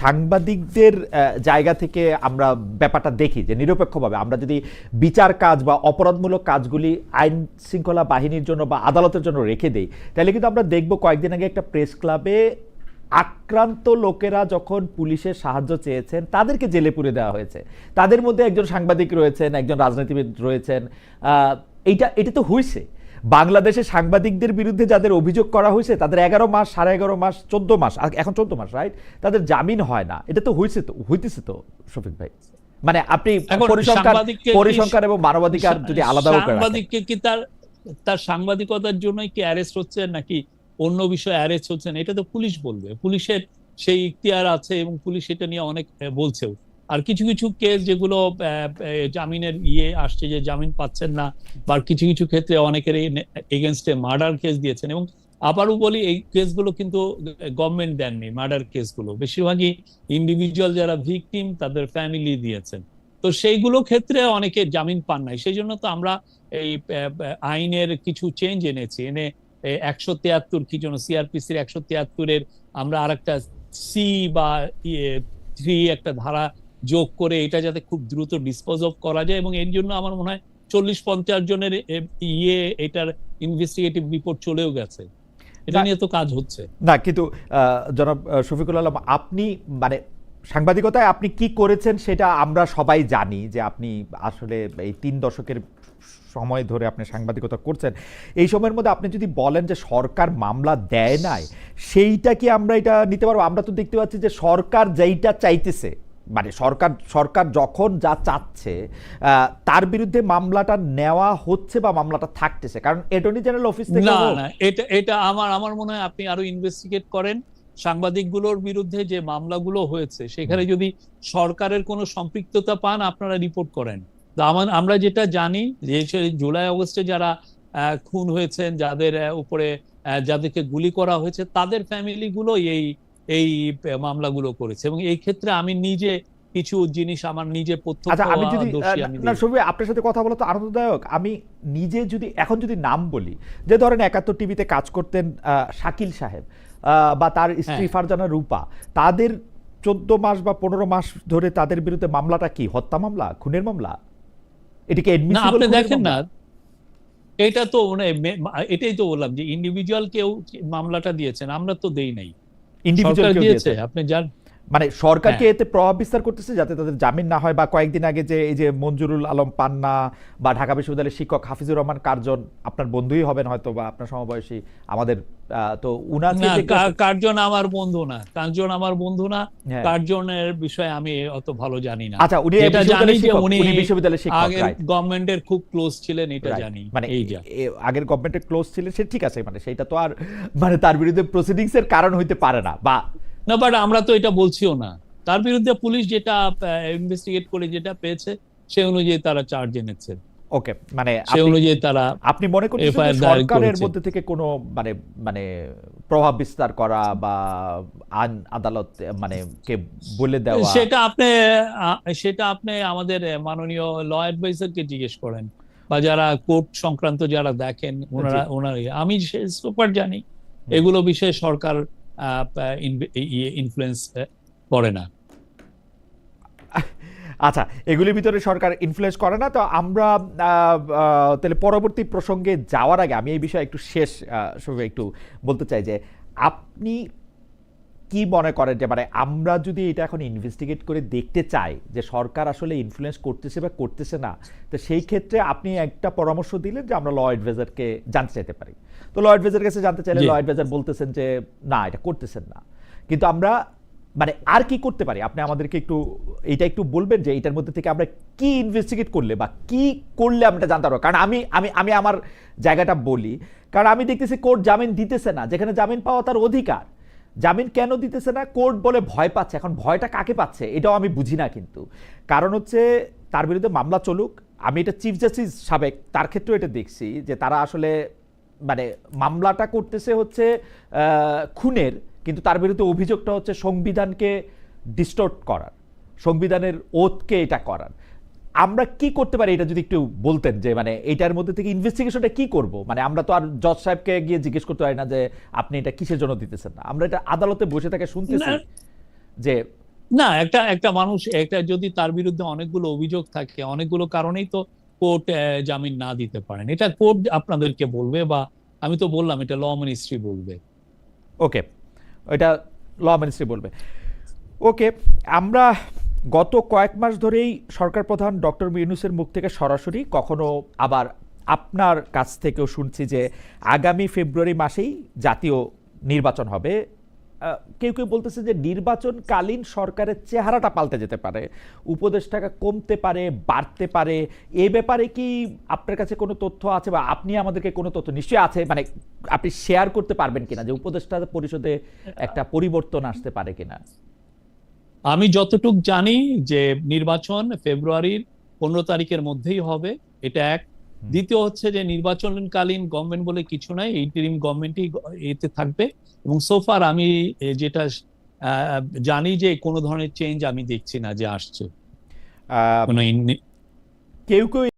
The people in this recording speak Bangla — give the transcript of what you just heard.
সাংবাদিকদের জায়গা থেকে আমরা ব্যাপারটা দেখি যে নিরপেক্ষভাবে আমরা যদি বিচার কাজ বা অপরাধমূলক কাজগুলি আইন শৃঙ্খলা বাহিনীর জন্য বা আদালতের জন্য রেখে দেই, তাহলে কিন্তু আমরা দেখব কয়েকদিন আগে একটা প্রেস ক্লাবে আক্রান্ত লোকেরা যখন পুলিশের সাহায্য চেয়েছেন, তাদেরকে জেলে পুরে দেওয়া হয়েছে। তাদের মধ্যে একজন সাংবাদিক রয়েছেন, একজন রাজনীতিবিদ রয়েছেন। এইটা, এটা তো হয়েছে বাংলাদেশের সাংবাদিকদের বিরুদ্ধে যাদের অভিযোগ করা হয়েছে তাদের এগারো মাস সাড়ে এগারো মাস চোদ্দ মাস এখন চোদ্দ মাস রাইট তাদের জামিন হয় না। এটা তো হয়েছে তো হইতেছে তো শফিক ভাই। মানে আপনি পরিসংখ্যান পরিসংখ্যান এবং মানবাধিকার যদি আলাদা। সাংবাদিককে কি তার তার সাংবাদিকতার জন্যই কি অ্যারেস্ট হচ্ছে নাকি অন্য বিষয়ে অ্যারেস্ট হচ্ছেন? এটা তো পুলিশ বলবে। পুলিশের সেই ইখতিয়ার আছে এবং পুলিশ এটা নিয়ে অনেক বলছেও। আর কিছু কিছু কেস যেগুলো জামিনের ইয়ে আসছে যে জামিন পাচ্ছেন না, বা কিছু কিছু ক্ষেত্রে অনেকের এগেনস্টে মার্ডার কেস দিয়েছেন এবং আবারও বলি, এই কেসগুলো কিন্তু গভর্নমেন্ট দেননি মার্ডার কেসগুলো বেশিরভাগই ইন্ডিভিজুয়াল যারা ভিকটিম তাদের ফ্যামিলি দিয়েছেন। তো সেইগুলো ক্ষেত্রে অনেকে জামিন পান নাই। সেই জন্য তো আমরা এই আইনের কিছু চেঞ্জ এনেছি। এনে একশো তিয়াত্তর, কি জন্য সিআরপিসির একশো তিয়াত্তরের আমরা আর একটা সি বা থ্রি একটা ধারা যোগ করে এটা যাতে খুব দ্রুত ডিসপোজ অফ করা যায় এবং এর জন্য আমার মনে হয় চল্লিশ পঞ্চাশ জনের ইয়ে এটার ইনভেস্টিগেটিভ রিপোর্ট চলেও গেছে। এটা নিয়ে তো কাজ হচ্ছে। না কিন্তু জনাব শফিকুল আলম আপনি মানে সাংবাদিকতায় আপনি কি করেছেন সেটা আমরা সবাই জানি যে আপনি আসলে এই তিন দশকের সময় ধরে আপনি সাংবাদিকতা করছেন। এই সময়ের মধ্যে আপনি যদি বলেন যে সরকার মামলা দেয় নাই সেইটা কি আমরা এটা নিতে পারব? আমরা তো দেখতে পাচ্ছি যে সরকার যেইটা চাইতেছে মানে সরকার সরকার যখন যা চাচ্ছে তার বিরুদ্ধে মামলাটা নেওয়া হচ্ছে বা মামলাটা থাকতেছে। কারণ অ্যাটর্নি জেনারেল অফিস থেকে না না এটা এটা আমার আমার মনে হয় আপনি আরও ইনভেস্টিগেট করেন। সাংবাদিকগুলোর বিরুদ্ধে যে মামলাগুলো হয়েছে সেখানে যদি সরকারের কোনো সম্পৃক্ততা পান আপনারা রিপোর্ট করেন। আমার আমরা যেটা জানি যে জুলাই অগস্টে যারা খুন হয়েছেন যাদের উপরে যাদেরকে গুলি করা হয়েছে তাদের ফ্যামিলি গুলো এই এই মামলাগুলো করেছে। এবং এই ক্ষেত্রে আমি নিজে কিছু জিনিস আমার নিজে প্রত্যক্ষ আচ্ছা আমি যদি দোষী আহ, আমি না সবই আপনার সাথে কথা বলা তো আনন্দদায়ক আমি নিজে যদি এখন যদি নাম বলি যে ধরেন একাত্তর টিভিতে কাজ করতেন শাকিল সাহেব বা তার স্ত্রী হ্যাঁ। ফারজানা রূপা তাদের চোদ্দ মাস বা পনেরো মাস ধরে তাদের বিরুদ্ধে মামলাটা কি? হত্যা মামলা? খুনের মামলা? এটিকে আপনি দেখেন না এটা তো মানে এটাই তো বললাম যে ইন্ডিভিজুয়াল কেউ মামলাটা দিয়েছেন আমরা তো দেই নাই। Individual সরকার কেউ দিয়েছে দিয়েছে। আপনি যান মানে সরকারকে হ্যাঁ। এতে প্রভাব বিস্তার করতেছে যাতে তাদের জামিন না হয় বা কয়েকদিন আগে যে এই যে মঞ্জুরুল আলম পান্না বা ঢাকা বিশ্ববিদ্যালয়ের শিক্ষক হাফিজুর রহমান কার্জন আপনার বন্ধুই হবেন হয়তো বা আপনার সমবয়সী আমাদের তো উনাকে কার্জন আমার বন্ধু না কার্জন আমার বন্ধু না হ্যাঁ। কার্জনের বিষয়ে আমি অত ভালো জানি না আচ্ছা উনি যেটা জানি যে উনি বিশ্ববিদ্যালয়ের শিক্ষক আগের গভর্নমেন্টের খুব ক্লোজ ছিলেন এটা জানি মানে এই যা আগের গভর্নমেন্টের ক্লোজ ছিলেন সে ঠিক আছে মানে সেটা তো আর মানে তার বিরুদ্ধে প্রসিডিংস এর কারণ হইতে পারে না বা না বাট আমরা তো এটা বলছিও না। তার বিরুদ্ধে পুলিশ যেটা ইনভেস্টিগেট করে যেটা পেয়েছে সে অনুযায়ী তারা চার্জ এনেছে। ওকে মানে সে অনুযায়ী তারা আপনি মনে করছেন যে সরকারের মধ্যে থেকে কোনো মানে মানে প্রভাব বিস্তার করা বা আইন আদালত মানে কে বলে দেওয়া? সেটা আপনি সেটা আপনি আমাদের মাননীয় ল অ্যাডভাইজারকে জিজ্ঞেস করেন। বা যারা কোর্ট সংক্রান্ত যারা দেখেন ওনারা ওনারা আমি সুপার জানি। এগুলো বিষয়ে সরকার ইনফ্লুয়েন্স করে না। আচ্ছা এগুলির ভিতরে সরকার ইনফ্লুয়েন্স করে না, তো আমরা তাহলে পরবর্তী প্রসঙ্গে যাওয়ার আগে আমি এই বিষয়ে একটু শেষ একটু বলতে চাই যে, আপনি কি মনে করেন যে মানে আমরা যদি এটা এখন ইনভেস্টিগেট করে দেখতে চাই যে সরকার আসলে ইনফ্লুয়েন্স করতেছে বা করতেছে না তো সেই ক্ষেত্রে আপনি একটা পরামর্শ দিলেন যে আমরা ল অ্যাডভাইজারকে জানতে চাইতে পারি। তো ল অ্যাডভাইজার কাছে জানতে চাইলে। ল অ্যাডভাইজার বলতেছেন যে না এটা করতেছেন না। কিন্তু আমরা মানে আর কি করতে পারি? আপনি আমাদেরকে একটু এটা একটু বলবেন যে এটার মধ্যে থেকে আমরা কি ইনভেস্টিগেট করলে বা কি করলে আমরা জানতে পারব? কারণ আমি আমি আমি আমার জায়গাটা বলি। কারণ আমি দেখতেছি কোর্ট জামিন দিতেছে না যেখানে জামিন পাওয়া তার অধিকার। জামিন কেন দিতেছে না? কোর্ট বলে ভয় পাচ্ছে। এখন ভয়টা কাকে পাচ্ছে? এটাও আমি বুঝি না কিন্তু। কারণ হচ্ছে তার বিরুদ্ধে মামলা চলুক। আমি এটা চিফ জাস্টিস সাবেক, তার ক্ষেত্রেও এটা দেখছি যে তারা আসলে মানে মামলাটা করতেছে হচ্ছে খুনের, কিন্তু তার বিরুদ্ধে অভিযোগটা হচ্ছে সংবিধানকে ডিস্টোর্ট করার, সংবিধানের ওতকে এটা করার। আমরা কি করতে পারি এটা যদি একটু বলতেন যে মানে এটার মধ্যে থেকে ইনভেস্টিগেশনটা কি করব? মানে আমরা তো আর জজ সাহেবকে গিয়ে জিজ্ঞেস করতে পারি না যে আপনি এটা কিসের জন্য দিতেছেন না। আমরা এটা আদালতে বসে থাকে শুনতেছি যে না একটা একটা মানুষ একটা যদি তার বিরুদ্ধে অনেকগুলো অভিযোগ থাকে অনেকগুলো কারণেই তো কোর্ট জামিন না দিতে পারেন। এটা কোর্ট আপনাদেরকে বলবে বা আমি তো বললাম এটা ল মিনিস্ট্রি বলবে। ওকে এটা ল মিনিস্ট্রি বলবে। ওকে আমরা গত কয়েক মাস ধরেই সরকার প্রধান ডক্টর ইউনুসের মুখ থেকে সরাসরি কখনো আবার আপনার কাছ থেকেও শুনছি যে আগামী ফেব্রুয়ারি মাসেই জাতীয় নির্বাচন হবে। কেউ কেউ বলতেছে যে নির্বাচনকালীন সরকারের চেহারাটা পাল্টে যেতে পারে, উপদেষ্টাকা কমতে পারে, বাড়তে পারে। এ ব্যাপারে কি আপনার কাছে কোনো তথ্য আছে বা আপনি আমাদেরকে কোনো তথ্য নিশ্চয়ই আছে? মানে আপনি শেয়ার করতে পারবেন কিনা যে উপদেষ্টা পরিষদে একটা পরিবর্তন আসতে পারে কিনা? আমি যতটুক জানি যে নির্বাচন ফেব্রুয়ারির পনেরো তারিখের মধ্যেই হবে এটা এক। দ্বিতীয় হচ্ছে যে নির্বাচনকালীন গভর্নমেন্ট বলে কিছু নাই এই ইন্টারিম গভর্নমেন্টই এতে থাকবে। এবং সোফার আমি যেটা আহ, জানি যে কোনো ধরনের চেঞ্জ আমি দেখছি না যে আসছে। কেউ কেউ